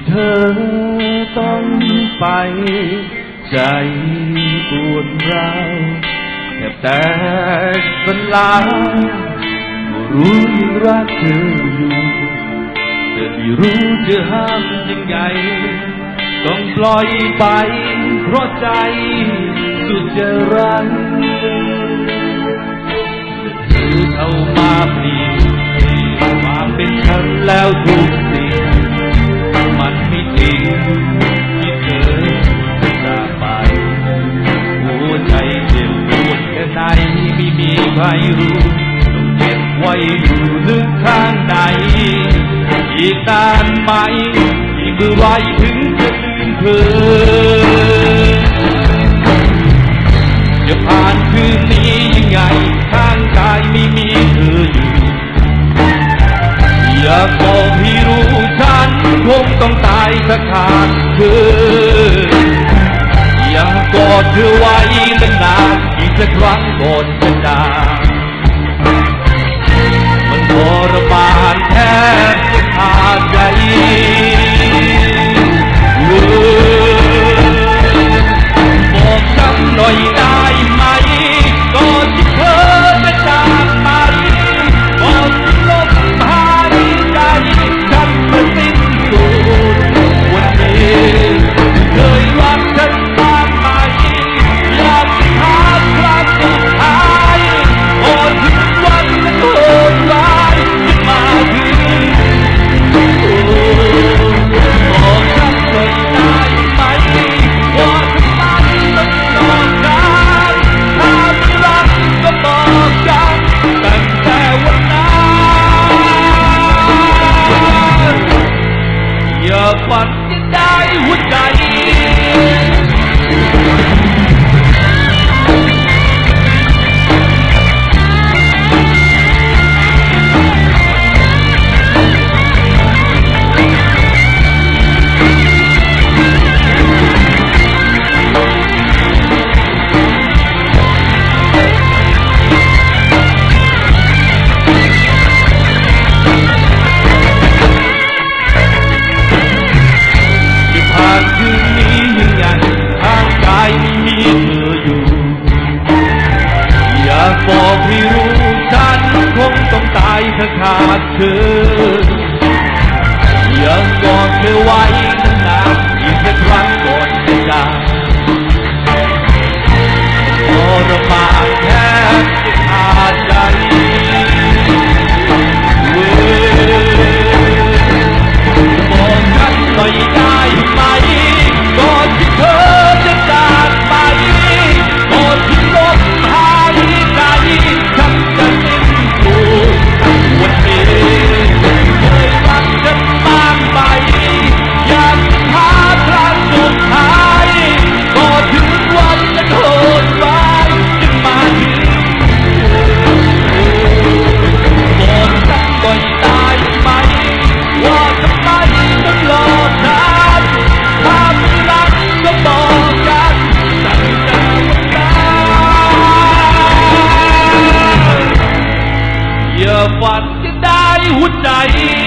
่เธอต้องไป ใจปวดร้าวแทบแตกสลายรู้ยังรักเธออยู่แต่ที่รู้จะห้ามยังไง ต้องปล่อยไป เพราะใจ สุดจะรังเธอเข้ามาเปลี่ยนความเป็นฉันแล้วทุก มีใครรู้ต้องเก็บไว้อยู่ลึกข้างในอีกนานไหมอีกเมื่อไรถึงจะลืมเธอจะผ่านคืนนี้ยังไงข้างกายไม่มีเธออยู่อยากบอกให้รู้ฉันคงต้องตายสักขาดเธออยากกอดเธอไว้นานอีกสักครั้งก่อนจะ ฝันจะได้หัวใจายถ้าขาดเธออยากกอดเธอไว้น Bahia.